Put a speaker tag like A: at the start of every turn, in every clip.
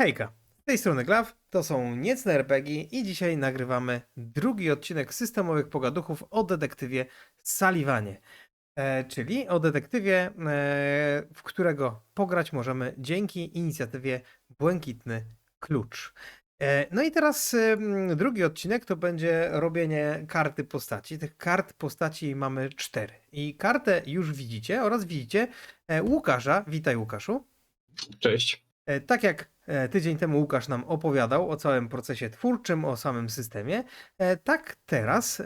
A: Hejka, z tej strony Glaw, to są Niecne RPG i dzisiaj nagrywamy drugi odcinek systemowych pogaduchów o detektywie Sullivanie. E, czyli o detektywie, e, w którego pograć możemy dzięki inicjatywie Błękitny Klucz. E, no i teraz em, drugi odcinek to będzie robienie karty postaci. Tych kart postaci mamy cztery. I kartę już widzicie oraz widzicie e, Łukasza. Witaj Łukaszu.
B: Cześć.
A: E, Tak jak e, tydzień temu Łukasz nam opowiadał o całym procesie twórczym, o samym systemie, e, tak teraz e,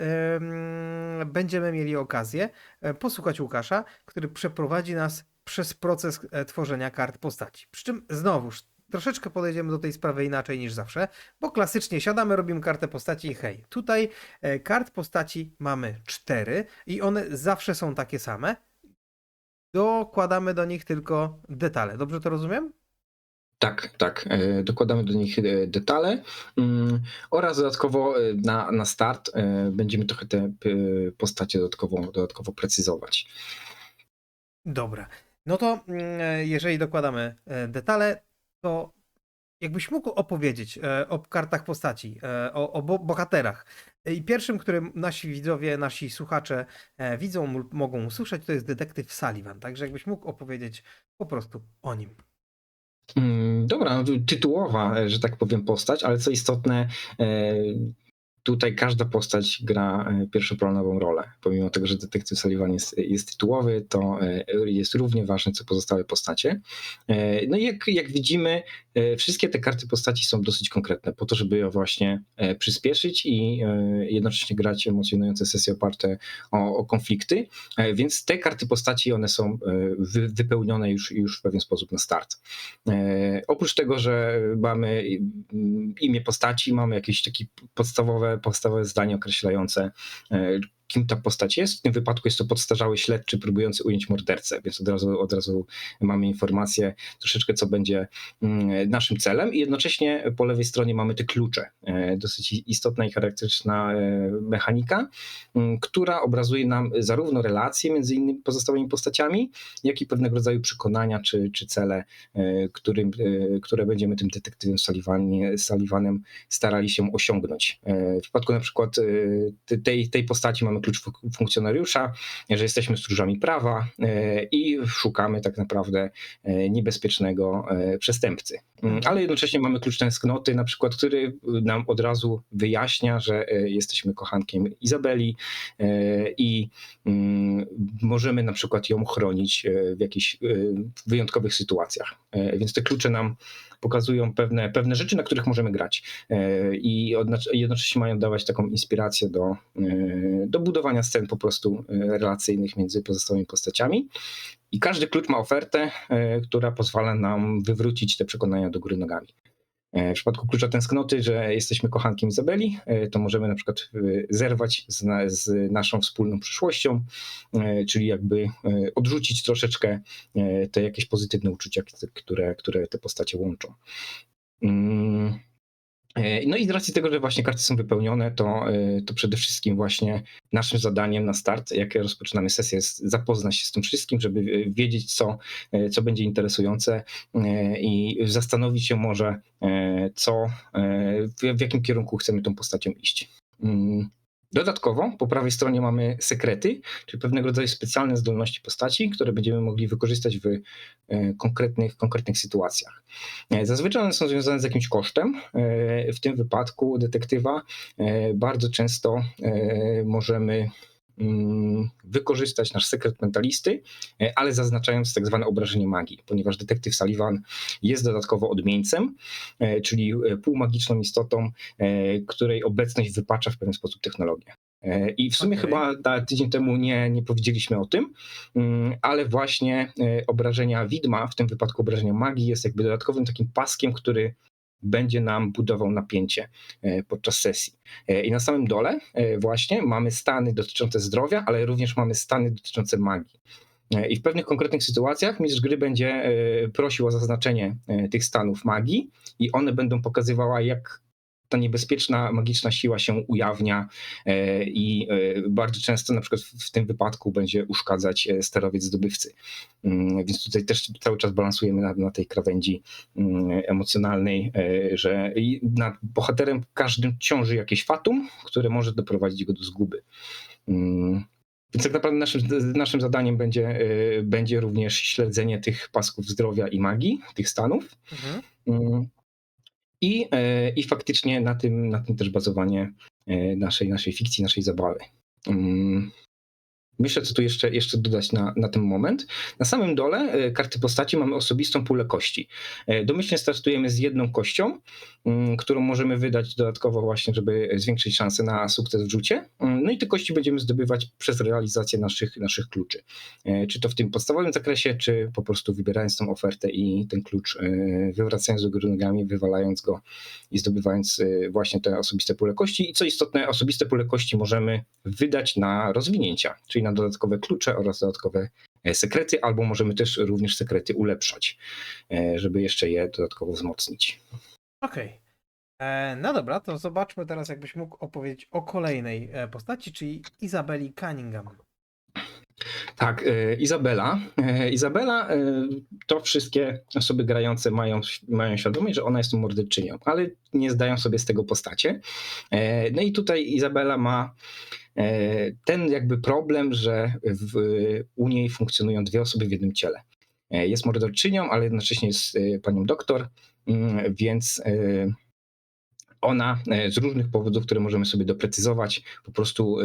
A: będziemy mieli okazję e, posłuchać Łukasza, który przeprowadzi nas przez proces e, tworzenia kart postaci. Przy czym znowuż troszeczkę podejdziemy do tej sprawy inaczej niż zawsze, bo klasycznie siadamy, robimy kartę postaci i hej. Tutaj e, kart postaci mamy cztery i one zawsze są takie same. Dokładamy do nich tylko detale. Dobrze to rozumiem?
B: Tak, tak. e, Dokładamy do nich e, detale mm, oraz dodatkowo e, na, na start będziemy trochę te postacie dodatkowo, dodatkowo precyzować.
A: Dobra. No to mm, jeżeli dokładamy detale, to jakbyś mógł opowiedzieć o kartach postaci, o, o bo- bohaterach. I pierwszym, którym nasi widzowie, nasi słuchacze widzą, lub mogą usłyszeć, to jest detektyw Sullivan. Także jakbyś mógł opowiedzieć po prostu o nim.
B: Mm, Dobra, no, tytułowa, e, że tak powiem, postać, ale co istotne, e, tutaj każda postać gra e, pierwszoplanową rolę. Pomimo tego, że detektyw Sullivan jest, jest tytułowy, to e, jest równie ważny co pozostałe postacie. E, No i jak, jak widzimy, wszystkie te karty postaci są dosyć konkretne, po to, żeby je właśnie przyspieszyć i jednocześnie grać emocjonujące sesje oparte o, o konflikty. Więc te karty postaci, one są wy, wypełnione już, już w pewien sposób na start. Oprócz tego, że mamy mm, imię postaci, mamy jakieś takie podstawowe, podstawowe zdanie określające, e, kim ta postać jest. W tym wypadku jest to podstarzały śledczy próbujący ująć mordercę, więc od razu, od razu mamy informację troszeczkę, co będzie mm, naszym celem i jednocześnie po lewej stronie mamy te klucze. E, Dosyć istotna i charakterystyczna e, mechanika, m, która obrazuje nam zarówno relacje między innymi pozostałymi postaciami, jak i pewnego rodzaju przekonania czy, czy cele, e, którym, które będziemy tym detektywem Sullivan- Sullivanem starali się osiągnąć. W przypadku na przykład te- tej, tej postaci mamy klucz fun- funkcjonariusza, że jesteśmy stróżami prawa e, i szukamy tak naprawdę e, niebezpiecznego e, przestępcy. Mm, Ale jednocześnie mamy klucz tęsknoty, na przykład, który nam od razu wyjaśnia, że jesteśmy kochankiem Izabeli i mm, możemy na przykład ją chronić w jakichś wyjątkowych sytuacjach. Więc te klucze nam pokazują pewne, pewne rzeczy, na których możemy grać E, i jednocześnie mają dawać taką inspirację do, e, do budowania scen po prostu e, relacyjnych między pozostałymi postaciami. I każdy klucz ma ofertę, która pozwala nam wywrócić te przekonania do góry nogami. E, W przypadku klucza tęsknoty, że jesteśmy kochankiem Izabeli, e, to możemy na przykład e, zerwać z, na, z naszą wspólną przyszłością, czyli jakby odrzucić troszeczkę te jakieś pozytywne uczucia, które, które te postacie łączą. Mm. E, No i z racji tego, że właśnie karty są wypełnione, to, e, to przede wszystkim właśnie naszym zadaniem na start, jak rozpoczynamy sesję, jest zapoznać się z tym wszystkim, żeby e, wiedzieć, co, co będzie interesujące i zastanowić się może, co, w, w jakim kierunku chcemy tą postacią iść. Dodatkowo po prawej stronie mamy sekrety, czyli pewnego rodzaju specjalne zdolności postaci, które będziemy mogli wykorzystać w e, konkretnych, konkretnych sytuacjach. E, Zazwyczaj one są związane z jakimś kosztem. E, W tym wypadku detektywa bardzo często możemy wykorzystać nasz sekret mentalisty, e, ale zaznaczając tak zwane obrażenie magii, ponieważ detektyw Sullivan jest dodatkowo odmieńcem, e, czyli e, półmagiczną istotą, której obecność wypacza w pewien sposób technologię. I w sumie
A: Okej.
B: chyba ta, tydzień temu nie, nie powiedzieliśmy o tym, mm, ale właśnie obrażenia widma, w tym wypadku obrażenia magii, jest jakby dodatkowym takim paskiem, który będzie nam budował napięcie e, podczas sesji. E, I na samym dole e, właśnie mamy stany dotyczące zdrowia, ale również mamy stany dotyczące magii. I w pewnych konkretnych sytuacjach mistrz gry będzie prosił o zaznaczenie tych stanów magii i one będą pokazywały, jak ta niebezpieczna, magiczna siła się ujawnia e, i e, bardzo często na przykład w tym wypadku będzie uszkadzać e, sterowiec zdobywcy. Mm, Więc tutaj też cały czas balansujemy na, na tej krawędzi mm, emocjonalnej, że nad bohaterem każdym ciąży jakieś fatum, które może doprowadzić go do zguby. Mm, Więc tak naprawdę naszym, naszym zadaniem będzie, będzie również śledzenie tych pasków zdrowia i magii, tych stanów.
A: Mhm.
B: Mm. I, e, I faktycznie na tym, na tym też bazowanie e, naszej, naszej fikcji, naszej zabawy. Myślę, co tu jeszcze, jeszcze dodać na, na ten moment. Na samym dole e, karty postaci mamy osobistą pulę kości. E, Domyślnie startujemy z jedną kością, mm, którą możemy wydać dodatkowo właśnie, żeby zwiększyć szanse na sukces w rzucie. Mm, No i te kości będziemy zdobywać przez realizację naszych, naszych kluczy. E, Czy to w tym podstawowym zakresie, czy po prostu wybierając tą ofertę i ten klucz wywracając do góry nogami, wywalając go i zdobywając właśnie te osobiste pule kości. I co istotne, osobiste pule kości możemy wydać na rozwinięcia, czyli na dodatkowe klucze oraz dodatkowe e, sekrety, albo możemy też również sekrety ulepszać, e, żeby jeszcze je dodatkowo wzmocnić.
A: Okej. E, No dobra, to zobaczmy teraz, jakbyś mógł opowiedzieć o kolejnej postaci, czyli Izabeli Cunningham.
B: Tak, Izabela. Izabela, to wszystkie osoby grające mają, mają świadomość, że ona jest morderczynią, ale nie zdają sobie z tego postacie. No i tutaj Izabela ma ten jakby problem, że w, u niej funkcjonują dwie osoby w jednym ciele. E, Jest morderczynią, ale jednocześnie jest e, panią doktor, mm, więc e, ona e, z różnych powodów, które możemy sobie doprecyzować, po prostu e,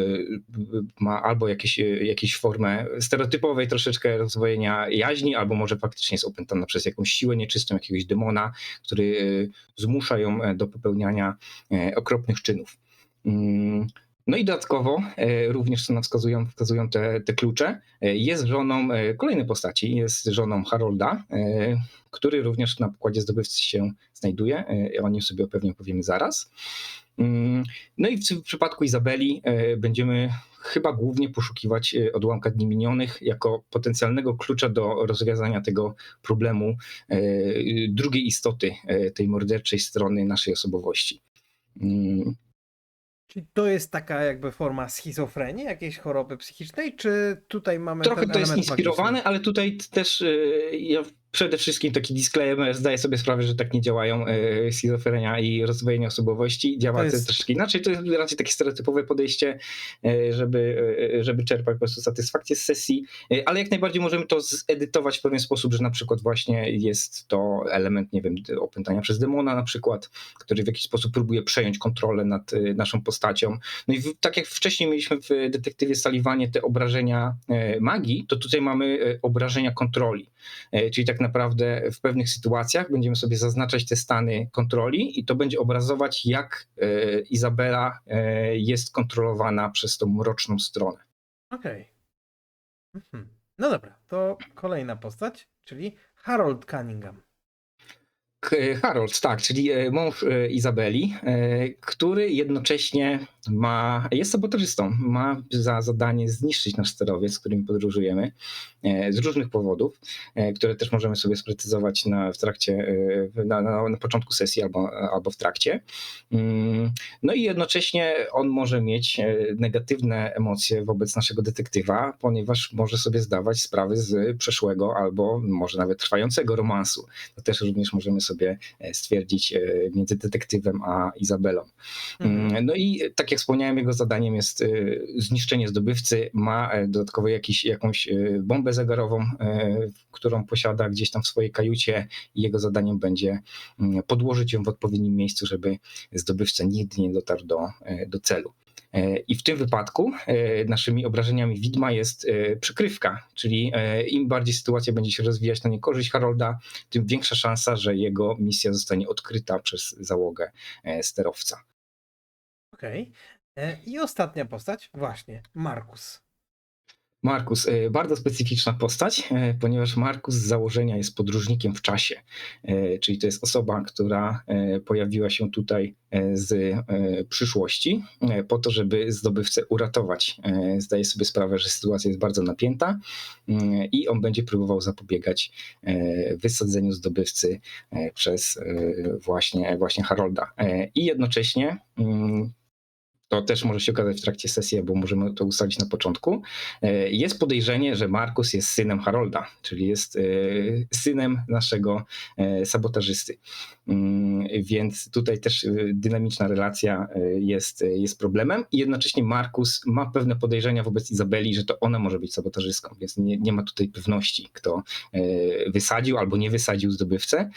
B: ma albo jakieś, e, jakieś formę stereotypowej troszeczkę rozwojenia jaźni, albo może faktycznie jest opętana przez jakąś siłę nieczystą, jakiegoś demona, który e, zmusza ją e, do popełniania e, okropnych czynów. Mm, No i dodatkowo, e, również co nam wskazują, wskazują te, te klucze, e, jest żoną e, kolejnej postaci, jest żoną Harolda, który również na pokładzie zdobywcy się znajduje. O nim sobie pewnie opowiemy zaraz. Mm, No i w, przypadku Izabeli będziemy chyba głównie poszukiwać odłamka dni minionych jako potencjalnego klucza do rozwiązania tego problemu drugiej istoty tej morderczej strony naszej osobowości.
A: Czyli to jest taka jakby forma schizofrenii, jakiejś choroby psychicznej, czy tutaj mamy
B: Trochę to jest inspirowane,
A: magiczny?
B: ale tutaj też e, ja przede wszystkim taki disclaimer, zdaję sobie sprawę, że tak nie działają e, schizofrenia i rozdwojenie osobowości. Działa
A: To jest-
B: troszeczkę inaczej. To jest raczej takie stereotypowe podejście, e, żeby, e, żeby czerpać po prostu satysfakcję z sesji, ale jak najbardziej możemy to zedytować w pewien sposób, że na przykład właśnie jest to element, nie wiem, opętania przez demona na przykład, który w jakiś sposób próbuje przejąć kontrolę nad naszą postacią. No i w, tak jak wcześniej mieliśmy w detektywie Sulliwanie te obrażenia magii, to tutaj mamy obrażenia kontroli. Czyli tak naprawdę w pewnych sytuacjach będziemy sobie zaznaczać te stany kontroli i to będzie obrazować, jak e, Izabela e, jest kontrolowana przez tą mroczną stronę.
A: Okej. Mhm. No dobra, to kolejna postać, czyli Harold Cunningham.
B: Harold, tak, czyli e, mąż Izabeli, który jednocześnie ma, jest sabotażystą, ma za zadanie zniszczyć nasz sterowiec, z którym podróżujemy, e, z różnych powodów, e, które też możemy sobie sprecyzować na, w trakcie, e, na, na, na początku sesji albo, albo w trakcie. Mm, No i jednocześnie on może mieć negatywne emocje wobec naszego detektywa, ponieważ może sobie zdawać sprawy z przeszłego albo może nawet trwającego romansu to też również możemy sobie stwierdzić między detektywem a Izabelą.
A: Mhm.
B: Mm, No i tak jak wspomniałem, jego zadaniem jest e, zniszczenie zdobywcy. Ma e, dodatkowo jakiś, jakąś e, bombę zegarową, e, którą posiada gdzieś tam w swojej kajucie jego zadaniem będzie mm, podłożyć ją w odpowiednim miejscu, żeby zdobywca nigdy nie dotarł do, do celu. I w tym wypadku naszymi obrażeniami widma jest przykrywka, czyli im bardziej sytuacja będzie się rozwijać na niekorzyść Harolda, tym większa szansa, że jego misja zostanie odkryta przez załogę sterowca.
A: Okej. E, I ostatnia postać, właśnie, Markus.
B: Markus, e, bardzo specyficzna postać, e, ponieważ Markus z założenia jest podróżnikiem w czasie, czyli to jest osoba, która pojawiła się tutaj z przyszłości po to, żeby zdobywcę uratować. Zdaje sobie sprawę, że sytuacja jest bardzo napięta mm, i on będzie próbował zapobiegać wysadzeniu zdobywcy przez właśnie, właśnie Harolda. I jednocześnie mm, to też może się okazać w trakcie sesji, bo możemy to ustalić na początku. E, Jest podejrzenie, że Markus jest synem Harolda, czyli jest e, synem naszego e, sabotażysty. Mm, Więc tutaj też dynamiczna relacja jest, jest problemem i jednocześnie Markus ma pewne podejrzenia wobec Izabeli, że to ona może być sabotażystką, więc nie, nie ma tutaj pewności, kto wysadził albo nie wysadził zdobywcę,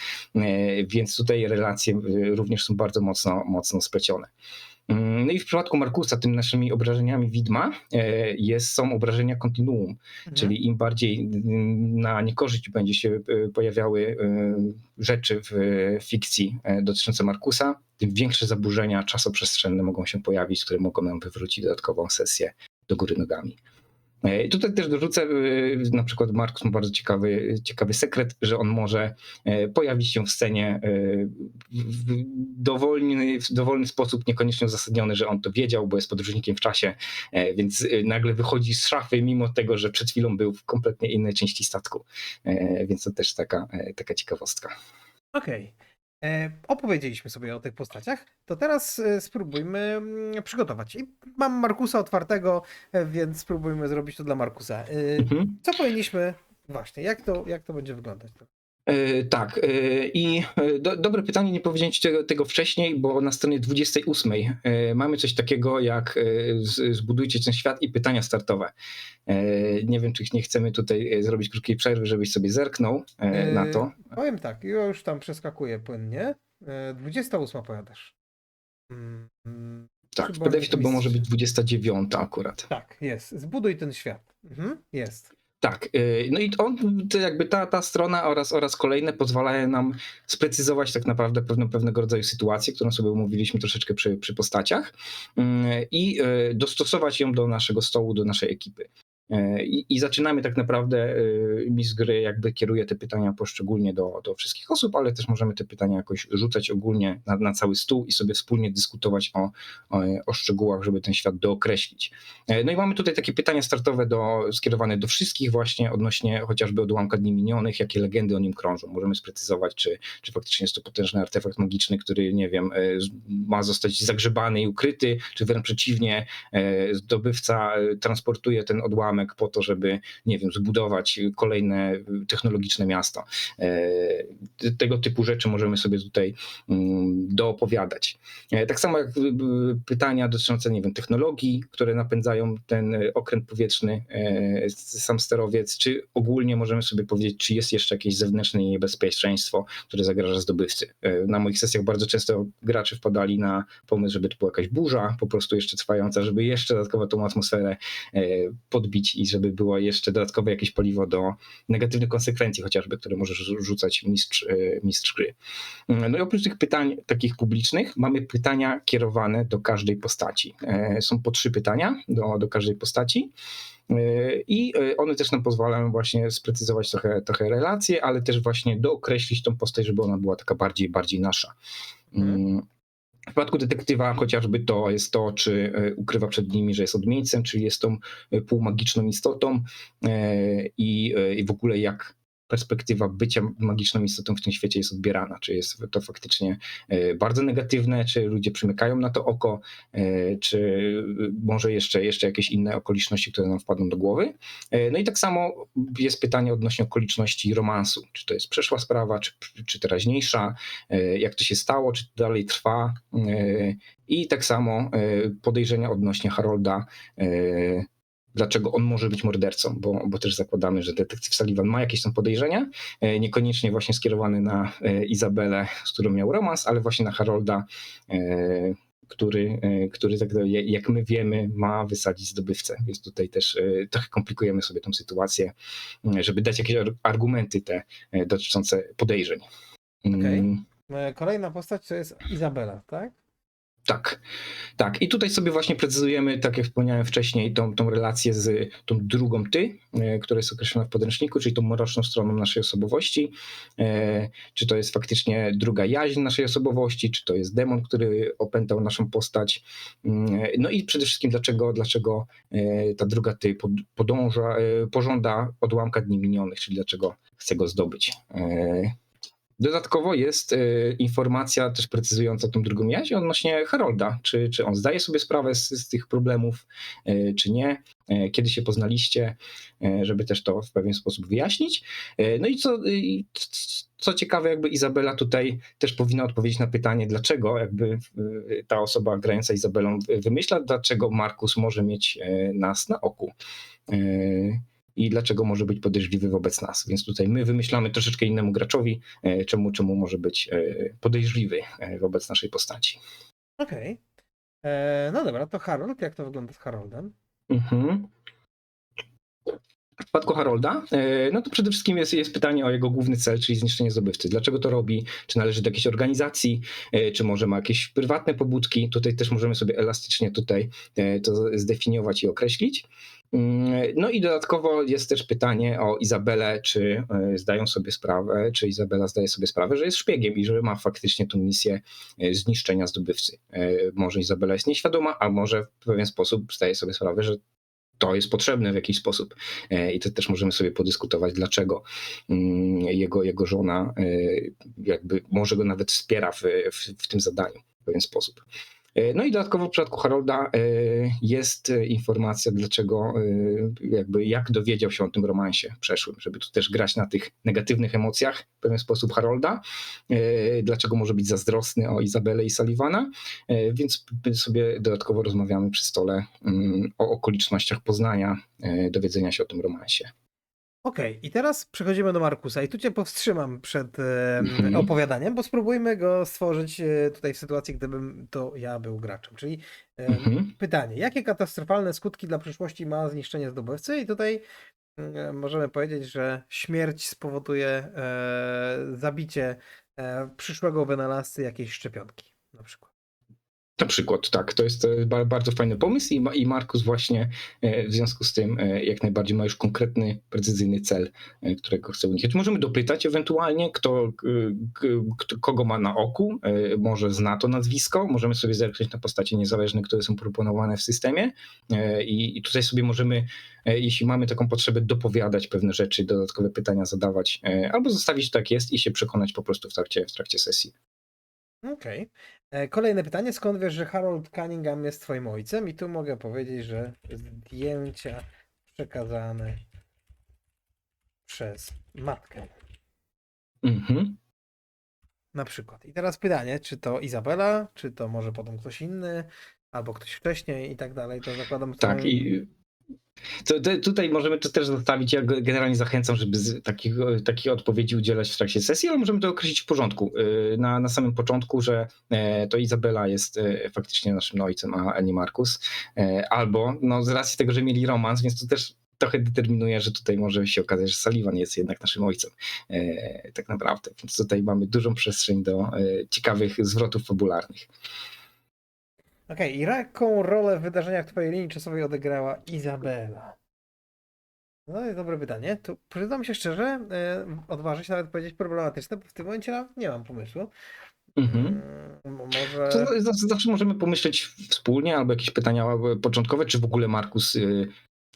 B: więc tutaj relacje również są bardzo mocno, mocno splecione. Mm, No i w przypadku Markusa, tym naszymi obrażeniami widma e, jest, są obrażenia kontinuum,
A: Mhm.
B: czyli im bardziej na niekorzyść będzie się e, pojawiały e, rzeczy w fikcji dotyczące Markusa, tym większe zaburzenia czasoprzestrzenne mogą się pojawić, które mogą nam wywrócić dodatkową sesję do góry nogami. E, Tutaj też dorzucę, e, na przykład Markus ma bardzo ciekawy, ciekawy sekret, że on może e, pojawić się w scenie w dowolny, w dowolny sposób, niekoniecznie uzasadniony, że on to wiedział, bo jest podróżnikiem w czasie, więc nagle wychodzi z szafy, mimo tego, że przed chwilą był w kompletnie innej części statku. Więc to też taka, taka ciekawostka.
A: Okej. E, Opowiedzieliśmy sobie o tych postaciach, to teraz e, spróbujmy mm, przygotować. I mam Markusa otwartego, e, więc spróbujmy zrobić to dla Markusa. E,
B: Mhm.
A: Co powinniśmy. Właśnie, jak to, jak to będzie wyglądać?
B: E, Tak, e, i e, do, dobre pytanie, nie powiedziałem ci tego, tego wcześniej, bo na stronie 28 e, mamy coś takiego jak zbudujcie ten świat i pytania startowe. Nie wiem, czy nie chcemy tutaj zrobić krótkiej przerwy, żebyś sobie zerknął na to.
A: Powiem tak, ja już tam przeskakuję płynnie. E, 28 powiadasz. Mm,
B: Tak, w PDF to było może być 29 akurat.
A: Tak, jest. Zbuduj ten świat. Mhm, jest.
B: Tak, y, no i on, jakby ta, ta strona oraz, oraz kolejne pozwalają nam sprecyzować tak naprawdę pewną, pewnego rodzaju sytuację, którą sobie omówiliśmy troszeczkę przy, przy postaciach y, i y, dostosować ją do naszego stołu, do naszej ekipy. Y, I, I zaczynamy tak naprawdę, y, mistrz gry jakby kieruje te pytania poszczególnie do, do wszystkich osób, ale też możemy te pytania jakoś rzucać ogólnie na, na cały stół i sobie wspólnie dyskutować o, o, o szczegółach, żeby ten świat dookreślić. E, No i mamy tutaj takie pytania startowe do, skierowane do wszystkich właśnie odnośnie chociażby odłamka dni minionych, jakie legendy o nim krążą. Możemy sprecyzować, czy, czy faktycznie jest to potężny artefakt magiczny, który, nie wiem, e, ma zostać zagrzebany i ukryty, czy wręcz przeciwnie, e, zdobywca e, transportuje ten odłamek po to, żeby, nie wiem, zbudować kolejne technologiczne miasto. E, Tego typu rzeczy możemy sobie tutaj mm, doopowiadać. E, Tak samo jak y, y, pytania dotyczące, nie wiem, technologii, które napędzają ten y, okręt powietrzny, e, sam sterowiec, czy ogólnie możemy sobie powiedzieć, czy jest jeszcze jakieś zewnętrzne niebezpieczeństwo, które zagraża zdobywcy. Na moich sesjach bardzo często gracze wpadali na pomysł, żeby to była jakaś burza, po prostu jeszcze trwająca, żeby jeszcze dodatkowo tą atmosferę e, i żeby było jeszcze dodatkowe jakieś paliwo do negatywnych konsekwencji chociażby, które może rzu- rzucać mistrz, e, mistrz gry. No i oprócz tych pytań takich publicznych, mamy pytania kierowane do każdej postaci. E, Są po trzy pytania do, do każdej postaci. E, I e, one też nam pozwalają właśnie sprecyzować trochę, trochę relacje, ale też właśnie dookreślić tą postać, żeby ona była taka bardziej, bardziej nasza.
A: Mhm.
B: Mm. W przypadku detektywa chociażby to jest to, czy e, ukrywa przed nimi, że jest odmieńcem, czyli jest tą e, półmagiczną istotą e, i, i w ogóle jak perspektywa bycia magiczną istotą w tym świecie jest odbierana. Czy jest to faktycznie e, bardzo negatywne, czy ludzie przymykają na to oko, e, czy może jeszcze, jeszcze jakieś inne okoliczności, które nam wpadną do głowy. E, No i tak samo jest pytanie odnośnie okoliczności romansu. Czy to jest przeszła sprawa, czy, czy teraźniejsza, e, jak to się stało, czy to dalej trwa. e, I tak samo e, podejrzenia odnośnie Harolda, e, dlaczego on może być mordercą, bo, bo też zakładamy, że detektyw Sullivan ma jakieś tam podejrzenia, e, niekoniecznie właśnie skierowane na e, Izabelę, z którą miał romans, ale właśnie na Harolda, e, który, który tak jak my wiemy, ma wysadzić zdobywcę. Więc tutaj też trochę komplikujemy sobie tą sytuację, żeby dać jakieś ar- argumenty te dotyczące podejrzeń.
A: Okej.
B: Mm,
A: Kolejna postać to jest Izabela, tak?
B: Tak, tak. I tutaj sobie właśnie precyzujemy, tak jak wspomniałem wcześniej, tą, tą relację z tą drugą ty, e, która jest określona w podręczniku, czyli tą mroczną stroną naszej osobowości. E, Czy to jest faktycznie druga jaźń naszej osobowości, czy to jest demon, który opętał naszą postać. Mm, No i przede wszystkim dlaczego, dlaczego e, ta druga ty pod- podąża, e, pożąda odłamka dni minionych, czyli dlaczego chce go zdobyć. Dodatkowo jest e, informacja też precyzująca tą drugą jaźń odnośnie Harolda. Czy, czy on zdaje sobie sprawę z, z tych problemów, e, czy nie? E, Kiedy się poznaliście, żeby też to w pewien sposób wyjaśnić. No i co, co ciekawe, jakby Izabela tutaj też powinna odpowiedzieć na pytanie, dlaczego jakby ta osoba grająca Izabelą wymyśla, dlaczego Markus może mieć nas na oku. I dlaczego może być podejrzliwy wobec nas. Więc tutaj my wymyślamy troszeczkę innemu graczowi, e, czemu, czemu może być e, podejrzliwy e, wobec naszej postaci.
A: Okej. E, No dobra, to Harold, jak to wygląda z Haroldem?
B: Mhm. W przypadku Harolda, e, no to przede wszystkim jest, jest pytanie o jego główny cel, czyli zniszczenie zdobywcy. Dlaczego to robi? Czy należy do jakiejś organizacji? E, Czy może ma jakieś prywatne pobudki? Tutaj też możemy sobie elastycznie tutaj e, to zdefiniować i określić. Mm, No i dodatkowo jest też pytanie o Izabelę, czy zdają sobie sprawę, czy Izabela zdaje sobie sprawę, że jest szpiegiem i że ma faktycznie tą misję zniszczenia zdobywcy. Może Izabela jest nieświadoma, a może w pewien sposób zdaje sobie sprawę, że to jest potrzebne w jakiś sposób. E, I to też możemy sobie podyskutować, dlaczego mm, jego, jego żona e, jakby może go nawet wspiera w, w, w tym zadaniu w pewien sposób. E, No i dodatkowo w przypadku Harolda e, jest e, informacja, dlaczego, jakby jak dowiedział się o tym romansie przeszłym, żeby tu też grać na tych negatywnych emocjach w pewien sposób Harolda, dlaczego może być zazdrosny o Izabelę i Sullivana, więc sobie dodatkowo rozmawiamy przy stole mm, o okolicznościach poznania, dowiedzenia się o tym romansie.
A: Okej, i teraz przechodzimy do Markusa i tu cię powstrzymam przed e,
B: Mhm.
A: opowiadaniem, bo spróbujmy go stworzyć e, tutaj w sytuacji, gdybym to ja był graczem. Czyli e,
B: Mhm.
A: pytanie, jakie katastrofalne skutki dla przyszłości ma zniszczenie zdobywcy? I tutaj e, możemy powiedzieć, że śmierć spowoduje e, zabicie e, przyszłego wynalazcy jakiejś szczepionki na przykład.
B: Na przykład, tak, to jest e, ba- bardzo fajny pomysł i, i Markus właśnie e, w związku z tym e, jak najbardziej ma już konkretny, precyzyjny cel, którego chce unikać. Możemy dopytać ewentualnie, kto, kogo ma na oku, może zna to nazwisko, możemy sobie zerknąć na postacie niezależne, które są proponowane w systemie i, tutaj sobie możemy, jeśli mamy taką potrzebę, dopowiadać pewne rzeczy, dodatkowe pytania zadawać, albo zostawić tak jest i się przekonać po prostu w trakcie, w trakcie sesji.
A: Okej. E, Kolejne pytanie. Skąd wiesz, że Harold Cunningham jest twoim ojcem? I tu mogę powiedzieć, że zdjęcia przekazane przez matkę.
B: Mhm.
A: Na przykład. I teraz pytanie, czy to Izabela, czy to może potem ktoś inny, albo ktoś wcześniej i tak dalej. To zakładam.
B: Tak, i to, to, tutaj możemy to też zostawić. Ja generalnie zachęcam, żeby takich, odpowiedzi udzielać w trakcie sesji, ale możemy to określić w porządku. Yy, Na, na samym początku, że e, to Izabela jest e, faktycznie naszym ojcem, a nie Markus. E, Albo no, z racji tego, że mieli romans, więc to też trochę determinuje, że tutaj może się okazać, że Sullivan jest jednak naszym ojcem. Tak naprawdę. Więc tutaj mamy dużą przestrzeń do ciekawych zwrotów fabularnych.
A: Okej, i jaką rolę w wydarzeniach twojej linii czasowej odegrała Izabela? No jest dobre pytanie. Tu przyznam się szczerze, e, odważę się nawet powiedzieć problematyczne, bo w tym momencie nie mam pomysłu.
B: Mhm.
A: Mm, Może.
B: To zawsze możemy pomyśleć wspólnie, albo jakieś pytania e, początkowe, czy w ogóle Markus y,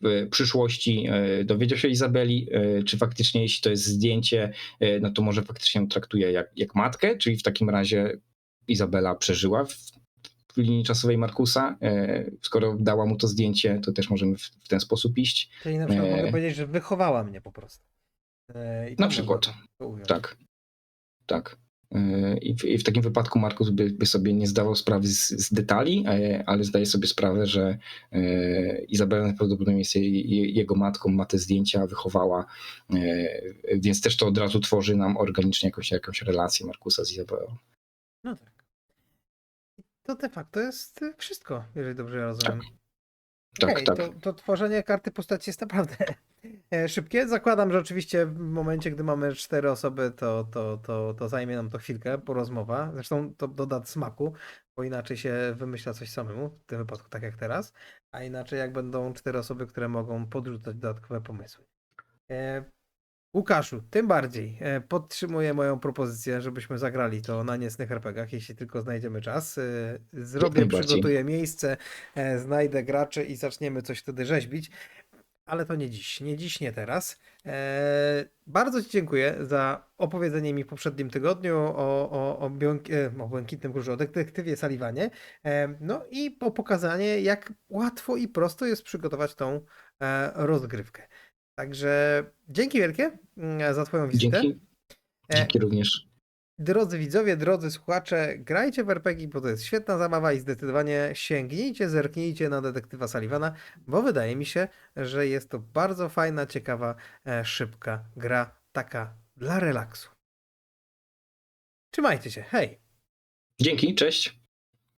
B: w przyszłości y, dowiedział się Izabeli, czy faktycznie jeśli to jest zdjęcie, no to może faktycznie ją traktuje jak, jak matkę, czyli w takim razie Izabela przeżyła w, w linii czasowej Markusa. y, Skoro dała mu to zdjęcie, to też możemy w, ten sposób iść.
A: Czyli na przykład
B: e,
A: mogę powiedzieć, że wychowała mnie po prostu. E,
B: Na przykład. Tak, tak. I w, I w takim wypadku Markus by, by sobie nie zdawał sprawy z, z detali, e, ale zdaje sobie sprawę, że e, Izabela najprawdopodobniej jest jej, jego matką, ma te zdjęcia, wychowała, e, więc też to od razu tworzy nam organicznie jakąś, jakąś relację Markusa z Izabelą.
A: No tak. To de facto jest wszystko, jeżeli dobrze rozumiem.
B: Tak,
A: Okej,
B: tak.
A: To, to tworzenie karty postaci jest naprawdę e, szybkie. Zakładam, że oczywiście w momencie, gdy mamy cztery osoby, to, to, to, to zajmie nam to chwilkę, porozmowa. Zresztą to doda smaku, bo inaczej się wymyśla coś samemu, w tym wypadku tak jak teraz, a inaczej jak będą cztery osoby, które mogą podrzucać dodatkowe pomysły. Łukaszu, tym bardziej e, podtrzymuję moją propozycję, żebyśmy zagrali to na niecnych RPGach, jeśli tylko znajdziemy czas. E, Zrobię, przygotuję miejsce, e, znajdę graczy i zaczniemy coś wtedy rzeźbić. Ale to nie dziś, nie dziś, nie teraz. Bardzo Ci dziękuję za opowiedzenie mi w poprzednim tygodniu o, o, o, biąk- o Błękitnym Kurzu, o detektywie Sullivanie. E, no i o pokazanie, jak łatwo i prosto jest przygotować tą rozgrywkę. Także dzięki wielkie mm, za Twoją wizytę.
B: Dzięki.
A: E,
B: Dzięki również.
A: Drodzy widzowie, drodzy słuchacze, grajcie w RPG, bo to jest świetna zabawa i zdecydowanie sięgnijcie, zerknijcie na detektywa Sullivana, bo wydaje mi się, że jest to bardzo fajna, ciekawa, e, szybka gra, taka dla relaksu. Trzymajcie się, hej!
B: Dzięki, cześć.